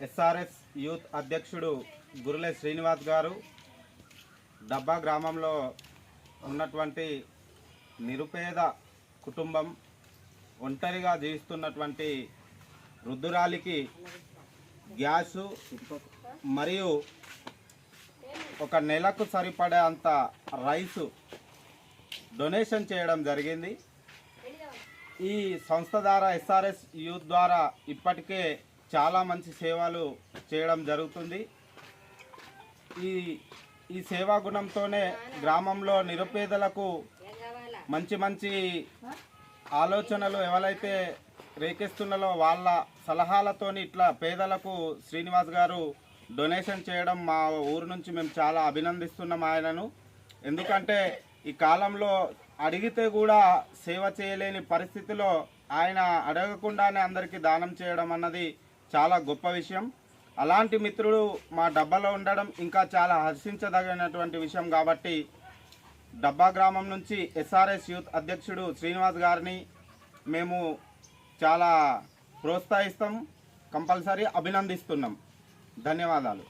SRS youth అధ్యక్షుడు గురులే శ్రీనివాస్ గారు డబ్బా గ్రామంలో ఉన్నటువంటి నిరుపేద కుటుంబం ఒంటరిగా జీవిస్తున్నటువంటి వృద్ధురాలికి గ్యాసు మరియు ఒక నెలకు సరిపడే అంత రైసు డొనేషన్ చేయడం జరిగింది. ఈ సంస్థ ద్వారా ఎస్ఆర్ఎస్ యూత్ ద్వారా ఇప్పటికే చాలా మంచి సేవలు చేయడం జరుగుతుంది. ఈ ఈ సేవా గుణంతోనే గ్రామంలో నిరుపేదలకు మంచి మంచి ఆలోచనలు ఎవరైతే రేకెస్తున్నారో వాళ్ళ సలహాలతోని ఇట్లా పేదలకు శ్రీనివాస్ గారు డొనేషన్ చేయడం మా ఊరు నుంచి మేము చాలా అభినందిస్తున్నాం ఆయనను. ఎందుకంటే ఈ కాలంలో అడిగితే కూడా సేవ చేయలేని పరిస్థితిలో ఆయన అడగకుండానే అందరికీ దానం చేయడం అన్నది చాలా గొప్ప విషయం. అలాంటి మిత్రుడు మా డబ్బాలో ఉండడం ఇంకా చాలా హర్షించదగినటువంటి విషయం కాబట్టి డబ్బా గ్రామం నుంచి ఎస్ఆర్ఎస్ యూత్ అధ్యక్షుడు శ్రీనివాస్ గారిని మేము చాలా ప్రోత్సహిస్తాం కంపల్సరీ అభినందిస్తున్నాం. ధన్యవాదాలు.